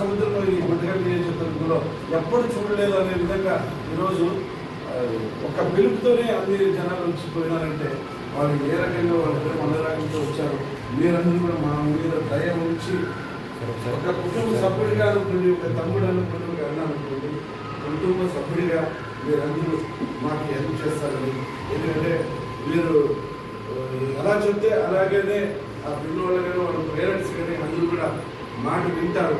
సముద్రంలో ఈ మధ్య నియోజకవర్గంలో ఎప్పుడు చూడలేదు అనే విధంగా ఈరోజు ఒక పిలుపుతోనే అన్ని జనాలు వచ్చిపోయినారంటే వాళ్ళు ఏ రకంగా వాళ్ళు మన వచ్చారు? మీరందరూ కూడా మా మీద దయ ఉంచి ఒక కుటుంబ సభ్యుడిగా అనుకోండి ఒక తమ్ముడు అనుకోండి ఒక అన్న అనుకోండి కుటుంబ సభ్యుడిగా మీరందరూ మాకు హెల్ప్ చేస్తారని. ఎందుకంటే మీరు ఎలా చెప్తే అలాగనే ఆ పిల్లవాళ్ళు కానీ వాళ్ళ పేరెంట్స్ కానీ అందరూ కూడా మాట వింటారు.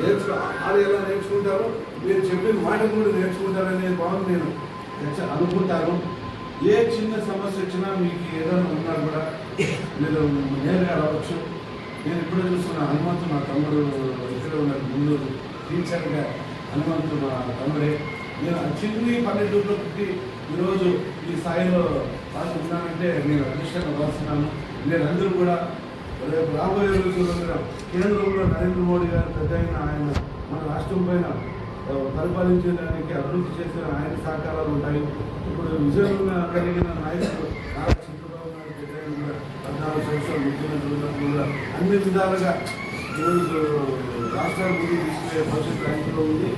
నేర్చు వాళ్ళు ఎలా నేర్చుకుంటారో మీరు చెప్పిన మాట కూడా నేర్చుకుంటారనే భావన నేను అనుకుంటారు అనుకుంటాను. ఏ చిన్న సమస్య వచ్చినా మీకు ఏదైనా ఉన్నా కూడా మీరు నేరుగా రావచ్చు. నేను ఇప్పుడే చూస్తున్న హనుమంతు మా తమ్ముడు ఇక్కడ ఉన్న ముందు టీచర్గా హనుమంతు మా తమ్ముడే. నేను చిన్ని పల్లెటూరులో పుట్టి ఈరోజు ఈ స్థాయిలో పాల్గొన్నానంటే నేను అదృష్టంగా భావిస్తున్నాను. నేను అందరూ కూడా రేపు రాబోయే రోజుల్లో కేంద్రంలో నరేంద్ర మోడీ గారు పెద్ద అయిన ఆయన మన రాష్ట్రం పైన పరిపాలించడానికి అభివృద్ధి చేసిన ఆయన సహకారాలు ఉంటాయి. ఇప్పుడు విజయం కలిగిన నాయకులు నారా చంద్రబాబు నాయుడు పెద్ద ఆయన పద్నాలుగు సంవత్సరాలు ముఖ్యమంత్రి కూడా అన్ని విధాలుగా ఈరోజు రాష్ట్రాల ముందు తీసుకునే భవిష్యత్తు ఆయనలో ఉంది.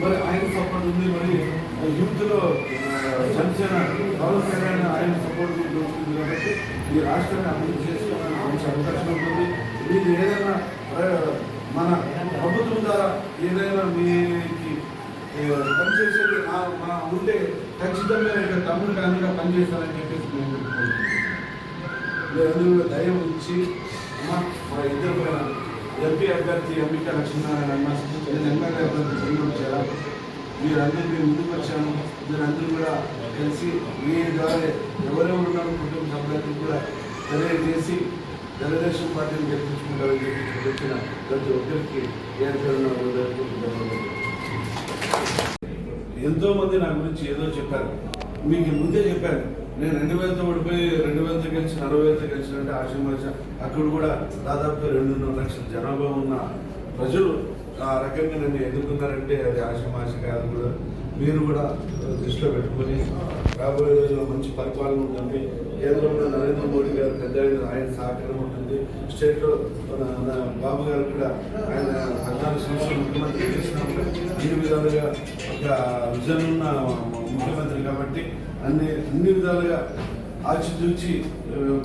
మరి ఆయన సపోర్ట్ ఉంది. మరి యూత్లో జనసేన పవన్ కళ్యాణ్ ఆయన సపోర్ట్ దొరుకుతుంది కాబట్టి ఈ రాష్ట్రాన్ని అభివృద్ధి చేసుకోవడానికి మంచి అవకాశం ఉంటుంది మీకు ఏదైనా మన ప్రభుత్వం ద్వారా ఏదైనా మీకు పనిచేసేది మన ఉంటే ఖచ్చితంగా ఇక తమ్ముడు కానీ పనిచేస్తానని చెప్పేసి నేను కోరుకుంటున్నాను. మీరందరూ దయ ఉంచి మా ఇద్దరు ఎంపీ అభ్యర్థి ఎంపిక లక్ష్మీనారాయణ అన్న నేను ఎమ్మెల్యే అభ్యర్థి ముందు వచ్చారా మీరందరికీ ముందుకు వచ్చాను మీరందరూ కూడా కలిసి మీ ద్వారా ఎవరెవరు ఉన్నారో కుటుంబ సభ్యులకు కూడా తెలియజేసి తెలుగుదేశం పార్టీని గెలిపించుకుంటారని చెప్పి వచ్చిన ప్రతి ఒక్కరికి ఏ పేరున్న ఎంతో మంది నా గురించి ఏదో చెప్పారు. మీకు ముందే చెప్పాను. నేను రెండు వేలతో ఓడిపోయి రెండు వేలతో గెలిచిన అరవై వేలతో గెలిచినంటే ఆశీర్వచ అక్కడ కూడా దాదాపు రెండున్నర లక్షల జనాభా ఉన్న ప్రజలు ఆ రకంగా నన్ను ఎదుర్కొన్నారంటే అది ఆశమాష కాదు కూడా మీరు కూడా దృష్టిలో పెట్టుకొని రాబోయే రోజుల్లో మంచి పరిపాలన ఉంటుంది కేంద్రంలో నరేంద్ర మోడీ గారు పెద్ద ఆయన సహకారం ఉంటుంది. స్టేట్లో మన బాబు గారు కూడా ఆయన పద్నాలుగు సంవత్సరాలు ముఖ్యమంత్రి చేసినప్పుడు అన్ని విధాలుగా ఒక విజన్ ఉన్న ముఖ్యమంత్రి కాబట్టి అన్ని అన్ని విధాలుగా ఆచితూచి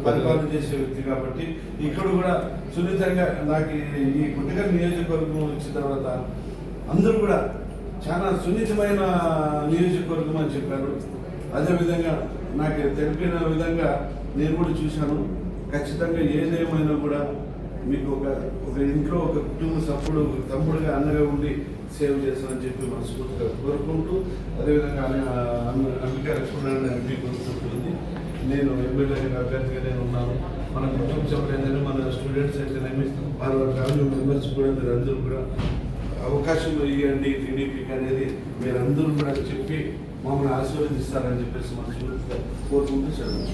పరిపాలన చేసే వ్యక్తి కాబట్టి ఇక్కడ కూడా సున్నితంగా నాకు ఈ- ఈ గుంటగల్ నియోజకవర్గం వచ్చిన తర్వాత అందరూ కూడా చాలా సున్నితమైన నియోజకవర్గం అని చెప్పారు. అదేవిధంగా నాకు తెలిపిన విధంగా నేను కూడా చూశాను. ఖచ్చితంగా ఏదేమైనా కూడా మీకు ఒక ఒక ఇంట్లో ఒక కుటుంబ సభ్యుడు ఒక తమ్ముడుగా అన్నగా ఉండి సేవ్ చేస్తానని చెప్పి మనస్ఫూర్తిగా కోరుకుంటూ అదేవిధంగా అన్న- అన్న- అంబికా లక్ష్మణారాయణ ఎంపీ కోరుకుంటుంది నేను ఎమ్మెల్యేగా అభ్యర్థిగా నేను ఉన్నాను. మన కుటుంబ సభ్యులు మన స్టూడెంట్స్ అయితేనేమి వారి ఫ్యామిలీ మెంబర్స్ కూడా మీరు అందరూ కూడా అవకాశం ఇవ్వండి టీడీపీకి అనేది మీరందరూ కూడా చెప్పి మమ్మల్ని ఆశీర్వదిస్తారని చెప్పేసి మనస్ఫూర్తిగా కోరుకుంటూ సెలవు.